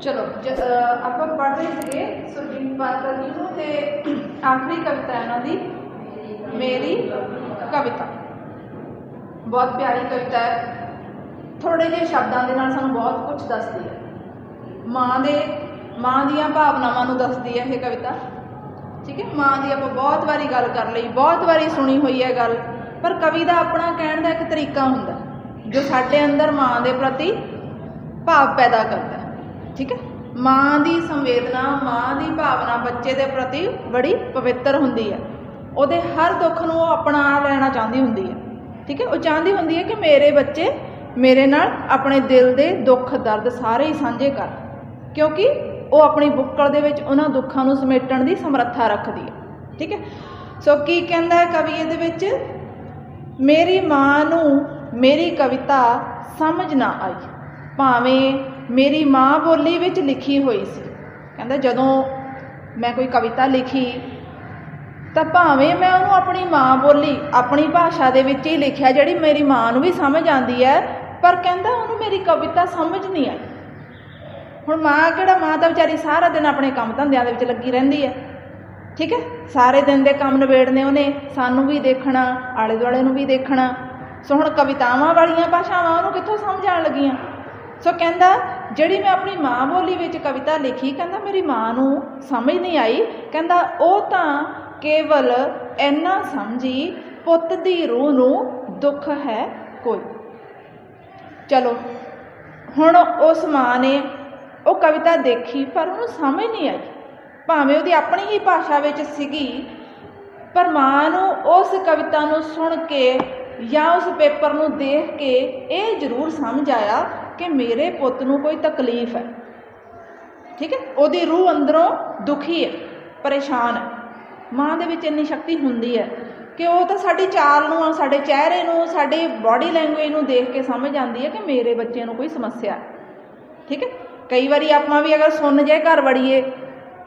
ਚਲੋ, ਜ- ਆਪਾਂ ਪੜ੍ਹ ਰਹੇ ਸੀਗੇ ਸੁਰਜੀਤ ਪਾਤਰ ਜੀ ਨੂੰ ਤੇ ਆਖਰੀ ਕਵਿਤਾ ਹੈ ਉਹਨਾਂ ਦੀ, ਮੇਰੀ ਕਵਿਤਾ। ਬਹੁਤ ਪਿਆਰੀ ਕਵਿਤਾ ਹੈ। ਥੋੜੇ ਜਿਹੇ ਸ਼ਬਦਾਂ ਦੇ ਨਾਲ ਸਾਨੂੰ ਬਹੁਤ ਕੁਝ ਦੱਸਦੀ ਹੈ। ਮਾਂ ਦੇ, ਮਾਂ ਦੀਆਂ ਭਾਵਨਾਵਾਂ ਨੂੰ ਦੱਸਦੀ ਹੈ ਇਹ ਕਵਿਤਾ। ਠੀਕ ਹੈ, ਮਾਂ ਦੀ ਆਪਾਂ ਬਹੁਤ ਵਾਰੀ ਗੱਲ ਕਰ ਲਈ, ਬਹੁਤ ਵਾਰੀ ਸੁਣੀ ਹੋਈ ਹੈ ਗੱਲ। ਪਰ ਕਵੀ ਦਾ ਆਪਣਾ ਕਹਿਣ ਦਾ ਇੱਕ ਤਰੀਕਾ ਹੁੰਦਾ ਜੋ ਸਾਡੇ ਅੰਦਰ ਮਾਂ ਦੇ ਪ੍ਰਤੀ ਭਾਵ ਪੈਦਾ ਕਰਦਾ ਠੀਕ ਹੈ? ਮਾਂ ਦੀ ਸੰਵੇਦਨਾ, ਮਾਂ ਦੀ ਭਾਵਨਾ ਬੱਚੇ ਦੇ ਪ੍ਰਤੀ ਬੜੀ ਪਵਿੱਤਰ ਹੁੰਦੀ ਹੈ। ਉਹਦੇ ਹਰ ਦੁੱਖ ਨੂੰ ਉਹ ਆਪਣਾ ਲੈਣਾ ਚਾਹੁੰਦੀ ਹੁੰਦੀ ਹੈ। ਠੀਕ ਹੈ? ਉਹ ਚਾਹੁੰਦੀ ਹੁੰਦੀ ਹੈ ਕਿ ਮੇਰੇ ਬੱਚੇ ਮੇਰੇ ਨਾਲ ਆਪਣੇ ਦਿਲ ਦੇ ਦੁੱਖ, ਦਰਦ ਸਾਰੇ ਹੀ ਸਾਂਝੇ ਕਰ। ਕਿਉਂਕਿ ਉਹ ਆਪਣੀ ਬੁੱਕਲ ਦੇ ਵਿੱਚ ਉਹਨਾਂ ਦੁੱਖਾਂ ਨੂੰ ਸਮੇਟਣ ਦੀ ਸਮਰੱਥਾ ਰੱਖਦੀ ਹੈ। ਠੀਕ ਹੈ? ਸੋ ਕੀ ਕਹਿੰਦਾ ਹੈ ਕਵੀ ਇਹਦੇ ਵਿੱਚ? ਮੇਰੀ ਮਾਂ ਨੂੰ ਮੇਰੀ ਕਵਿਤਾ ਸਮਝ ਨਾ ਆਈ। ਭਾਵੇਂ ਮੇਰੀ ਮਾਂ ਬੋਲੀ ਵਿੱਚ ਲਿਖੀ ਹੋਈ ਸੀ। ਕਹਿੰਦਾ, ਜਦੋਂ ਮੈਂ ਕੋਈ ਕਵਿਤਾ ਲਿਖੀ, ਤਾਂ ਭਾਵੇਂ ਮੈਂ ਉਹਨੂੰ ਆਪਣੀ ਮਾਂ ਬੋਲੀ ਆਪਣੀ ਭਾਸ਼ਾ ਦੇ ਵਿੱਚ ਹੀ ਲਿਖਿਆ, ਜਿਹੜੀ ਮੇਰੀ ਮਾਂ ਨੂੰ ਵੀ ਸਮਝ ਆਉਂਦੀ ਹੈ, ਪਰ ਕਹਿੰਦਾ ਉਹਨੂੰ ਮੇਰੀ ਕਵਿਤਾ ਸਮਝ ਨਹੀਂ ਆਈ। ਹੁਣ ਮਾਂ ਕਿਹੜਾ, ਮਾਂ ਤਾਂ ਵਿਚਾਰੀ ਸਾਰਾ ਦਿਨ ਆਪਣੇ ਕੰਮ ਧੰਦਿਆਂ ਦੇ ਵਿੱਚ ਲੱਗੀ ਰਹਿੰਦੀ ਹੈ। ਠੀਕ ਹੈ? ਸਾਰੇ ਦਿਨ ਦੇ ਕੰਮ ਨਿਬੇੜਨੇ ਉਹਨੇ, ਸਾਨੂੰ ਵੀ ਦੇਖਣਾ ਆਲੇ ਦੁਆਲੇ ਨੂੰ ਵੀ ਦੇਖਣਾ। ਸੋ ਹੁਣ ਕਵਿਤਾਵਾਂ ਵਾਲੀਆਂ ਭਾਸ਼ਾਵਾਂ ਉਹਨੂੰ ਕਿੱਥੋਂ ਸਮਝ ਆਉਣ ਲੱਗੀਆਂ? ਸੋ ਕਹਿੰਦਾ, ਜਿਹੜੀ ਮੈਂ ਆਪਣੀ ਮਾਂ ਬੋਲੀ ਵਿੱਚ ਕਵਿਤਾ ਲਿਖੀ, ਕਹਿੰਦਾ, ਮੇਰੀ ਮਾਂ ਨੂੰ ਸਮਝ ਨਹੀਂ ਆਈ। ਕਹਿੰਦਾ, ਉਹ ਤਾਂ ਕੇਵਲ ਇੰਨਾ ਸਮਝੀ, ਪੁੱਤ ਦੀ ਰੂਹ ਨੂੰ ਦੁੱਖ ਹੈ ਕੋਈ। ਚਲੋ, ਹੁਣ ਉਸ ਮਾਂ ਨੇ ਉਹ ਕਵਿਤਾ ਦੇਖੀ, ਪਰ ਉਹਨੂੰ ਸਮਝ ਨਹੀਂ ਆਈ। ਭਾਵੇਂ ਉਹਦੀ ਆਪਣੀ ਹੀ ਭਾਸ਼ਾ ਵਿੱਚ ਸੀਗੀ, ਪਰ ਮਾਂ ਨੂੰ ਉਸ ਕਵਿਤਾ ਨੂੰ ਸੁਣ ਕੇ ਜਾਂ ਉਸ ਪੇਪਰ ਨੂੰ ਦੇਖ ਕੇ ਇਹ ਜ਼ਰੂਰ ਸਮਝ ਆਇਆ ਕਿ ਮੇਰੇ ਪੁੱਤ ਨੂੰ ਕੋਈ ਤਕਲੀਫ ਹੈ। ਠੀਕ ਹੈ? ਉਹਦੀ ਰੂਹ ਅੰਦਰੋਂ ਦੁਖੀ ਹੈ, ਪਰੇਸ਼ਾਨ ਹੈ। ਮਾਂ ਦੇ ਵਿੱਚ ਇੰਨੀ ਸ਼ਕਤੀ ਹੁੰਦੀ ਹੈ ਕਿ ਉਹ ਤਾਂ ਸਾਡੀ ਚਾਲ ਨੂੰ, ਸਾਡੇ ਚਿਹਰੇ ਨੂੰ, ਸਾਡੀ ਬਾਡੀ ਲੈਂਗੁਏਜ ਨੂੰ ਦੇਖ ਕੇ ਸਮਝ ਆਉਂਦੀ ਹੈ ਕਿ ਮੇਰੇ ਬੱਚੇ ਨੂੰ ਕੋਈ ਸਮੱਸਿਆ ਹੈ। ਠੀਕ ਹੈ? ਕਈ ਵਾਰੀ ਆਪਾਂ ਵੀ ਅਗਰ ਸੁਣ ਜੇ ਘਰ ਵੜੀਏ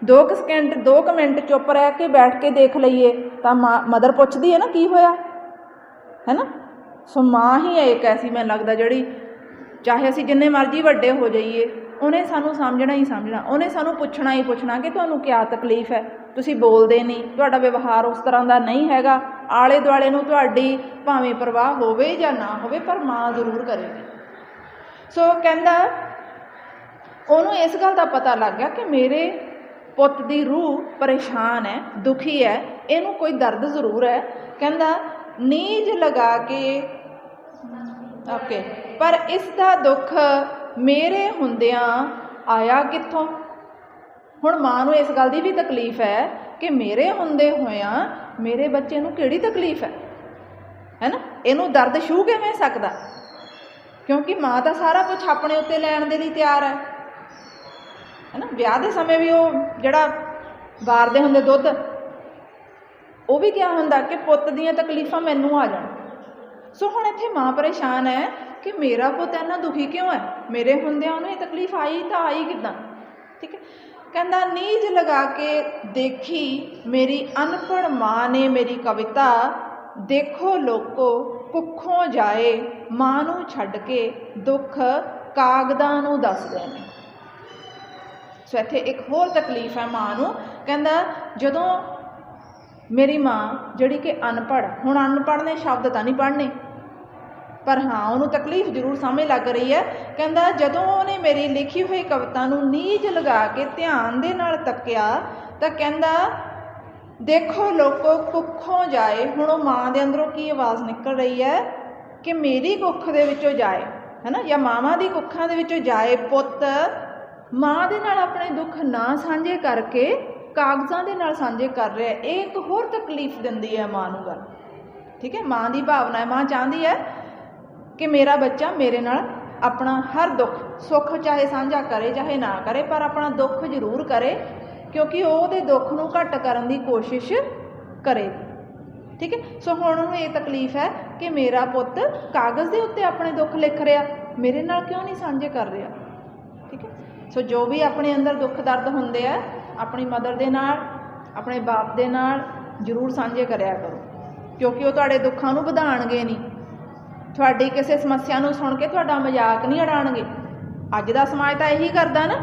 2 ਸਕਿੰਟ 2 ਮਿੰਟ ਚੁੱਪ ਰਹਿ ਕੇ ਬੈਠ ਕੇ ਦੇਖ ਲਈਏ, ਤਾਂ ਮਦਰ ਪੁੱਛਦੀ ਹੈ ਨਾ, ਕੀ ਹੋਇਆ? ਹੈ ਨਾ? ਸੋ ਮਾਂ ਹੀ ਹੈ ਇੱਕ ਐਸੀ, ਮੈਨੂੰ ਲੱਗਦਾ, ਜਿਹੜੀ ਚਾਹੇ ਅਸੀਂ ਜਿੰਨੇ ਮਰਜ਼ੀ ਵੱਡੇ ਹੋ ਜਾਈਏ, ਉਹਨੇ ਸਾਨੂੰ ਸਮਝਣਾ ਹੀ ਸਮਝਣਾ, ਉਹਨੇ ਸਾਨੂੰ ਪੁੱਛਣਾ ਹੀ ਪੁੱਛਣਾ ਕਿ ਤੁਹਾਨੂੰ ਕੀ ਤਕਲੀਫ ਹੈ? ਤੁਸੀਂ ਬੋਲਦੇ ਨਹੀਂ, ਤੁਹਾਡਾ ਵਿਵਹਾਰ ਉਸ ਤਰ੍ਹਾਂ ਦਾ ਨਹੀਂ ਹੈਗਾ। ਆਲੇ ਦੁਆਲੇ ਨੂੰ ਤੁਹਾਡੀ ਭਾਵੇਂ ਪ੍ਰਵਾਹ ਹੋਵੇ ਜਾਂ ਨਾ ਹੋਵੇ, ਪਰ ਮਾਂ ਜ਼ਰੂਰ ਕਰੇਗੀ। ਸੋ ਕਹਿੰਦਾ, ਉਹਨੂੰ ਇਸ ਗੱਲ ਦਾ ਪਤਾ ਲੱਗ ਗਿਆ ਕਿ ਮੇਰੇ ਪੁੱਤ ਦੀ ਰੂਹ ਪਰੇਸ਼ਾਨ ਹੈ, ਦੁਖੀ ਹੈ, ਇਹਨੂੰ ਕੋਈ ਦਰਦ ਜ਼ਰੂਰ ਹੈ। ਕਹਿੰਦਾ, ਨੀਜ ਲਗਾ ਕੇ ਓਕੇ ਪਰ ਇਸ ਦਾ ਦੁੱਖ ਮੇਰੇ ਹੁੰਦਿਆਂ ਆਇਆ ਕਿੱਥੋਂ? ਹੁਣ ਮਾਂ ਨੂੰ ਇਸ ਗੱਲ ਦੀ ਵੀ ਤਕਲੀਫ ਹੈ ਕਿ ਮੇਰੇ ਹੁੰਦੇ ਹੋਇਆਂ ਮੇਰੇ ਬੱਚੇ ਨੂੰ ਕਿਹੜੀ ਤਕਲੀਫ ਹੈ? ਹੈਨਾ? ਇਹਨੂੰ ਦਰਦ ਛੂ ਕਿਵੇਂ ਸਕਦਾ? ਕਿਉਂਕਿ ਮਾਂ ਤਾਂ ਸਾਰਾ ਕੁਝ ਆਪਣੇ ਉੱਤੇ ਲੈਣ ਦੇ ਲਈ ਤਿਆਰ ਹੈ। ਹੈਨਾ? ਵਿਆਹ ਦੇ ਸਮੇਂ ਵੀ ਉਹ ਜਿਹੜਾ ਵਾਰਦੇ ਹੁੰਦੇ ਦੁੱਧ, ਉਹ ਵੀ ਕਿਹਾ ਹੁੰਦਾ ਕਿ ਪੁੱਤ ਦੀਆਂ ਤਕਲੀਫਾਂ ਮੈਨੂੰ ਆ ਜਾਣ। ਸੋ ਹੁਣ ਇੱਥੇ ਮਾਂ ਪਰੇਸ਼ਾਨ ਹੈ ਕਿ ਮੇਰਾ ਪੁੱਤ ਇੰਨਾ ਦੁਖੀ ਕਿਉਂ ਹੈ? ਮੇਰੇ ਹੁੰਦਿਆਂ ਉਹਨੂੰ ਇਹ ਤਕਲੀਫ ਆਈ ਤਾਂ ਆਈ ਕਿਦਾਂ? ਠੀਕ ਹੈ। ਕਹਿੰਦਾ, ਨੀਜ ਲਗਾ ਕੇ ਦੇਖੀ ਮੇਰੀ ਅਨਪੜ ਮਾਂ ਨੇ ਮੇਰੀ ਕਵਿਤਾ, ਦੇਖੋ ਲੋਕੋ ਕੁੱਖੋਂ ਜਾਏ, ਮਾਂ ਨੂੰ ਛੱਡ ਕੇ ਦੁੱਖ ਕਾਗਦਾਂ ਨੂੰ ਦੱਸਦੇ ਨੇ ਸੋ ਇੱਥੇ ਇੱਕ ਹੋਰ ਤਕਲੀਫ ਹੈ ਮਾਂ ਨੂੰ। ਕਹਿੰਦਾ, ਜਦੋਂ ਮੇਰੀ ਮਾਂ ਜਿਹੜੀ ਕਿ ਅਨਪੜ ਹੁਣ ਅਨਪੜ ਨੇ ਸ਼ਬਦ ਤਾਂ ਨਹੀਂ ਪੜ੍ਹਨੇ। ਪਰ ਹਾਂ, ਉਹਨੂੰ ਤਕਲੀਫ ਜ਼ਰੂਰ ਸਮਝ ਲੱਗ ਰਹੀ ਹੈ। ਕਹਿੰਦਾ, ਜਦੋਂ ਉਹਨੇ ਮੇਰੀ ਲਿਖੀ ਹੋਈ ਕਵਿਤਾ ਨੂੰ ਨੀਜ ਲਗਾ ਕੇ ਧਿਆਨ ਦੇ ਨਾਲ ਤੱਕਿਆ, ਤਾਂ ਕਹਿੰਦਾ, ਦੇਖੋ ਲੋਕੋ ਕੁੱਖੋਂ ਜਾਏ। ਹੁਣ ਉਹ ਮਾਂ ਦੇ ਅੰਦਰੋਂ ਕੀ ਆਵਾਜ਼ ਨਿਕਲ ਰਹੀ ਹੈ? ਕਿ ਮੇਰੀ ਕੁੱਖ ਦੇ ਵਿੱਚੋਂ ਜਾਏ। ਹੈਨਾ? ਜਾਂ ਮਾਵਾਂ ਦੀ ਕੁੱਖਾਂ ਦੇ ਵਿੱਚੋਂ ਜਾਏ ਪੁੱਤ। ਮਾਂ ਦੇ ਨਾਲ ਆਪਣੇ ਦੁੱਖ ਨਾ ਸਾਂਝੇ ਕਰਕੇ, ਕਾਗਜ਼ਾਂ ਦੇ ਨਾਲ ਸਾਂਝੇ ਕਰ ਰਿਹਾ। ਇਹ ਇੱਕ ਹੋਰ ਤਕਲੀਫ ਦਿੰਦੀ ਹੈ ਮਾਂ ਨੂੰ ਗੱਲ। ਠੀਕ ਹੈ? ਮਾਂ ਦੀ ਭਾਵਨਾ ਹੈ। ਮਾਂ ਚਾਹੁੰਦੀ ਹੈ ਕਿ ਮੇਰਾ ਬੱਚਾ ਮੇਰੇ ਨਾਲ ਆਪਣਾ ਹਰ ਦੁੱਖ, ਸੁੱਖ ਚਾਹੇ ਸਾਂਝਾ ਕਰੇ ਚਾਹੇ ਨਾ ਕਰੇ, ਪਰ ਆਪਣਾ ਦੁੱਖ ਜ਼ਰੂਰ ਕਰੇ, ਕਿਉਂਕਿ ਉਹ ਉਹਦੇ ਦੁੱਖ ਨੂੰ ਘੱਟ ਕਰਨ ਦੀ ਕੋਸ਼ਿਸ਼ ਕਰੇ। ਠੀਕ ਹੈ? ਸੋ ਹੁਣ ਉਹਨੂੰ ਇਹ ਤਕਲੀਫ ਹੈ ਕਿ ਮੇਰਾ ਪੁੱਤ ਕਾਗਜ਼ ਦੇ ਉੱਤੇ ਆਪਣੇ ਦੁੱਖ ਲਿਖ ਰਿਹਾ, ਮੇਰੇ ਨਾਲ ਕਿਉਂ ਨਹੀਂ ਸਾਂਝੇ ਕਰ ਰਿਹਾ? ਠੀਕ ਹੈ? ਸੋ ਜੋ ਵੀ ਆਪਣੇ ਅੰਦਰ ਦੁੱਖ ਦਰਦ ਹੁੰਦੇ ਆ, ਆਪਣੀ ਮਦਰ ਦੇ ਨਾਲ, ਆਪਣੇ ਬਾਪ ਦੇ ਨਾਲ ਜ਼ਰੂਰ ਸਾਂਝੇ ਕਰਿਆ ਕਰੋ, ਕਿਉਂਕਿ ਉਹ ਤੁਹਾਡੇ ਦੁੱਖਾਂ ਨੂੰ ਵਧਾਣਗੇ ਨਹੀਂ। ਤੁਹਾਡੀ ਕਿਸੇ ਸਮੱਸਿਆ ਨੂੰ ਸੁਣ ਕੇ ਤੁਹਾਡਾ ਮਜ਼ਾਕ ਨਹੀਂ ਉਡਾਣਗੇ ਅੱਜ ਦਾ ਸਮਾਜ ਤਾਂ ਇਹੀ ਕਰਦਾ ਨਾ,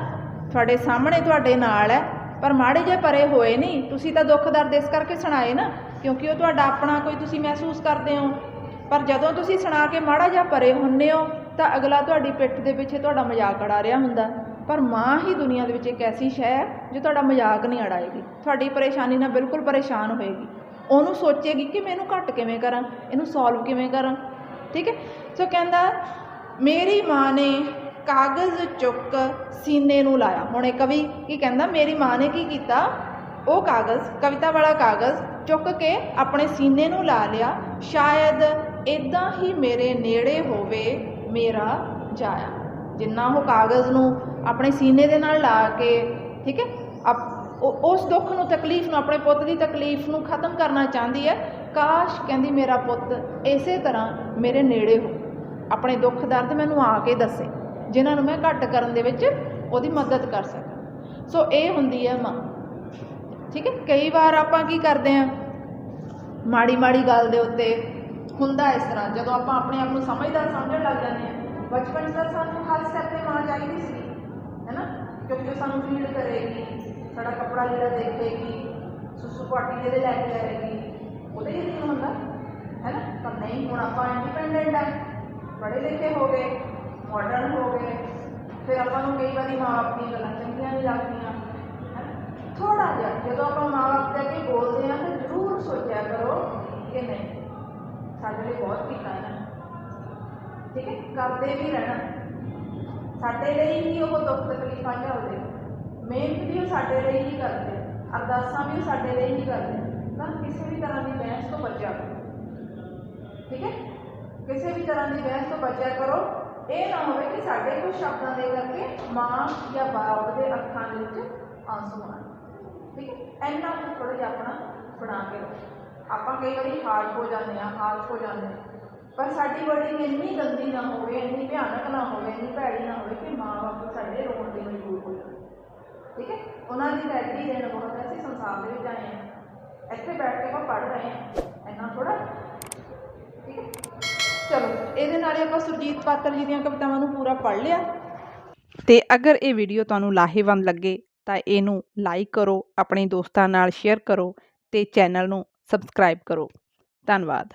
ਤੁਹਾਡੇ ਸਾਹਮਣੇ ਤੁਹਾਡੇ ਨਾਲ ਹੈ, ਪਰ ਮਾੜੇ ਜੇ ਪਰੇ ਹੋਏ ਨਹੀਂ। ਤੁਸੀਂ ਤਾਂ ਦੁੱਖ ਦਰਦ ਇਸ ਕਰਕੇ ਸੁਣਾਏ ਨਾ, ਕਿਉਂਕਿ ਉਹ ਤੁਹਾਡਾ ਆਪਣਾ ਕੋਈ ਤੁਸੀਂ ਮਹਿਸੂਸ ਕਰਦੇ ਹੋ। ਪਰ ਜਦੋਂ ਤੁਸੀਂ ਸੁਣਾ ਕੇ ਮਾੜਾ ਜਿਹਾ ਪਰੇ ਹੁੰਨੇ ਹੋ, ਤਾਂ ਅਗਲਾ ਤੁਹਾਡੀ ਪਿੱਠ ਦੇ ਪਿੱਛੇ ਤੁਹਾਡਾ ਮਜ਼ਾਕ ਉਡਾ ਰਿਹਾ ਹੁੰਦਾ। ਪਰ ਮਾਂ ਹੀ ਦੁਨੀਆ ਦੇ ਵਿੱਚ ਇੱਕ ਐਸੀ ਸ਼ੈ ਹੈ, ਜੋ ਤੁਹਾਡਾ ਮਜ਼ਾਕ ਨਹੀਂ ਉਡਾਏਗੀ। ਤੁਹਾਡੀ ਪਰੇਸ਼ਾਨੀ ਨਾਲ ਬਿਲਕੁਲ ਪਰੇਸ਼ਾਨ ਹੋਏਗੀ। ਉਹਨੂੰ ਸੋਚੇਗੀ ਕਿ ਮੈਂ ਇਹਨੂੰ ਘੱਟ ਕਿਵੇਂ ਕਰਾਂ, ਇਹਨੂੰ ਸੋਲਵ ਕਿਵੇਂ ਕਰਾਂ। ਠੀਕ ਹੈ? ਸੋ ਕਹਿੰਦਾ, ਮੇਰੀ ਮਾਂ ਨੇ ਕਾਗਜ਼ ਚੁੱਕ ਸੀਨੇ ਨੂੰ ਲਾਇਆ। ਹੁਣ ਇਹ ਕਵੀ ਕੀ ਕਹਿੰਦਾ, ਮੇਰੀ ਮਾਂ ਨੇ ਕੀ ਕੀਤਾ? ਉਹ ਕਾਗਜ਼, ਕਵਿਤਾ ਵਾਲਾ ਕਾਗਜ਼ ਚੁੱਕ ਕੇ ਆਪਣੇ ਸੀਨੇ ਨੂੰ ਲਾ ਲਿਆ। ਸ਼ਾਇਦ ਇਦਾਂ ਹੀ ਮੇਰੇ ਨੇੜੇ ਹੋਵੇ, ਮੇਰਾ ਜਾਇਆ। ਜਿੰਨਾ ਉਹ ਕਾਗਜ਼ ਨੂੰ ਆਪਣੇ ਸੀਨੇ ਦੇ ਨਾਲ ਲਾ ਕੇ, ਠੀਕ ਹੈ? ਉਸ ਦੁੱਖ ਨੂੰ, ਤਕਲੀਫ ਨੂੰ, ਆਪਣੇ ਪੁੱਤ ਦੀ ਤਕਲੀਫ ਨੂੰ ਖਤਮ ਕਰਨਾ ਚਾਹੁੰਦੀ ਹੈ। ਕਾਸ਼ ਕਹਿੰਦੀ, ਮੇਰਾ ਪੁੱਤ, ਇਸੇ ਤਰ੍ਹਾਂ ਮੇਰੇ ਨੇੜੇ ਹੋ। ਆਪਣੇ ਦੁੱਖ ਦਰਦ ਮੈਨੂੰ ਆ ਕੇ ਦੱਸੇ, ਜਿਨ੍ਹਾਂ ਨੂੰ ਮੈਂ ਘੱਟ ਕਰਨ ਦੇ ਵਿੱਚ ਉਹਦੀ ਮਦਦ ਕਰ ਸਕਾਂ। ਸੋ ਇਹ ਹੁੰਦੀ ਹੈ ਮਾਂ। ਠੀਕ ਹੈ? ਕਈ ਵਾਰ ਆਪਾਂ ਕੀ ਕਰਦੇ ਆ ਮਾੜੀ ਮਾੜੀ ਗੱਲ ਦੇ ਉੱਤੇ ਹੁੰਦਾ ਇਸ ਤਰ੍ਹਾਂ, ਜਦੋਂ ਆਪਾਂ ਆਪਣੇ ਆਪ ਨੂੰ ਸਮਝਦਾਰ ਸਮਝਣ ਲੱਗ ਜਾਂਦੇ ਆ ਬਚਪਨ 'ਚ ਤਾਂ ਸਾਨੂੰ ਹਰ ਸਟੈਪ ਤੇ ਮਾਂ ਚਾਹੀਦੀ ਸੀ ਹੈਨਾ ਕਿਉਂਕਿ ਉਹ ਸਾਨੂੰ ਫੀਡ ਕਰੇਗੀ, ਸਾਡਾ ਕੱਪੜਾ ਲੀੜਾ ਦੇਖੇਗੀ, ਸੁਸੂ ਪਾਟੀ ਦੇ ਲੈ ਕੇ ਜਾਏਗੀ ਉਹਦੇ ਹੀ ਨਹੀਂ ਹੁੰਦਾ ਹੈਨਾ ਪਰ ਨਹੀਂ ਹੁਣ ਆਪਾਂ ਇੰਡੀਪੈਂਡੈਂਟ ਆ ਪੜ੍ਹੇ ਲਿਖੇ ਹੋ ਗਏ ਮਾਡਰਨ ਹੋ ਗਏ ਫਿਰ ਆਪਾਂ ਨੂੰ ਕਈ ਵਾਰੀ ਮਾਂ ਬਾਪ ਦੀਆਂ ਗੱਲਾਂ ਚੰਗੀਆਂ ਨਹੀਂ ਲੱਗਦੀਆਂ ਥੋੜਾ ਜਿਹਾ ਜਦੋਂ ਆਪਾਂ ਮਾਂ ਬਾਪ ਦੇ ਅੱਗੇ ਬੋਲਦੇ ਆ ਤਾਂ ਜ਼ਰੂਰ ਸੋਚਿਆ ਕਰੋ ਕਿ ਨਹੀਂ ਸਾਡੇ ਲਈ ਬਹੁਤ ਕੀਤਾ ਇਹਨਾਂ ਨੇ ਠੀਕ ਹੈ ਕਰਦੇ ਵੀ ਰਹਿਣਾ ਸਾਡੇ ਲਈ ਹੀ ਉਹ ਦੁੱਖ ਤਕਲੀਫਾਂ ਝੱਲਦੇ ਮਿਹਨਤ ਵੀ ਉਹ ਸਾਡੇ ਲਈ ਹੀ ਕਰਦੇ ਅਰਦਾਸਾਂ ਵੀ ਉਹ ਸਾਡੇ ਲਈ ਹੀ ਕਰਦੇ ਕਿਸੇ ਵੀ ਤਰ੍ਹਾਂ ਦੀ ਬਹਿਸ ਤੋਂ ਬਚਿਆ ਕਰੋ। ਠੀਕ ਹੈ? ਕਿਸੇ ਵੀ ਤਰ੍ਹਾਂ ਦੀ ਬਹਿਸ ਤੋਂ ਬਚਿਆ ਕਰੋ। ਇਹ ਨਾ ਹੋਵੇ ਕਿ ਸਾਡੇ ਕੁਝ ਸ਼ਬਦਾਂ ਦੇ ਕਰਕੇ ਮਾਂ ਜਾਂ ਬਾਪ ਦੇ ਅੱਖਾਂ ਦੇ ਵਿੱਚ ਆਂਸੂ ਆਉਣ। ਠੀਕ ਹੈ? ਇੰਨਾ ਕੁ ਥੋੜ੍ਹਾ ਜਿਹਾ ਆਪਣਾ ਬਣਾ ਕੇ ਰੱਖੋ। ਆਪਾਂ ਕਈ ਵਾਰੀ ਹਾਰਡ ਹੋ ਜਾਂਦੇ ਆ ਹਾਰਸ਼ ਹੋ ਜਾਂਦੇ ਪਰ ਸਾਡੀ ਵਰਡਿੰਗ ਇੰਨੀ ਗੰਦੀ ਨਾ ਹੋਵੇ, ਇੰਨੀ ਭਿਆਨਕ ਨਾ ਹੋਵੇ, ਇੰਨੀ ਭੈੜੀ ਨਾ ਹੋਵੇ ਕਿ ਮਾਂ ਬਾਪ ਸਾਡੇ ਰੋਣ ਦੇ ਮਜਬੂਰ ਹੋ ਜਾਣ। ਠੀਕ ਹੈ? ਉਹਨਾਂ ਦੀ ਰੈਡੀ ਦੇਣ ਬਹੁਤ ਅਸੀਂ ਸੰਸਾਰ ਦੇ ਵਿੱਚ ਆਏ ਹਾਂ। ਇੱਥੇ ਬੈਠ ਕੇ ਆਪਾਂ ਪੜ੍ਹ ਰਹੇ ਹਾਂ। ਇੰਨਾ ਥੋੜਾ ਠੀਕ ਹੈ? ਚਲੋ, ਇਹਦੇ ਨਾਲ ਹੀ ਆਪਾਂ ਸੁਰਜੀਤ ਪਾਤਰ ਜੀ ਦੀਆਂ ਕਵਿਤਾਵਾਂ ਨੂੰ ਪੂਰਾ ਪੜ੍ਹ ਲਿਆ। ਤੇ ਅਗਰ ਇਹ ਵੀਡੀਓ ਤੁਹਾਨੂੰ ਲਾਹੇਵੰਦ ਲੱਗੇ, ਤਾਂ ਇਹਨੂੰ ਲਾਈਕ ਕਰੋ, ਆਪਣੇ ਦੋਸਤਾਂ ਨਾਲ ਸ਼ੇਅਰ ਕਰੋ ਤੇ ਚੈਨਲ ਨੂੰ ਸਬਸਕ੍ਰਾਈਬ ਕਰੋ। ਧੰਨਵਾਦ।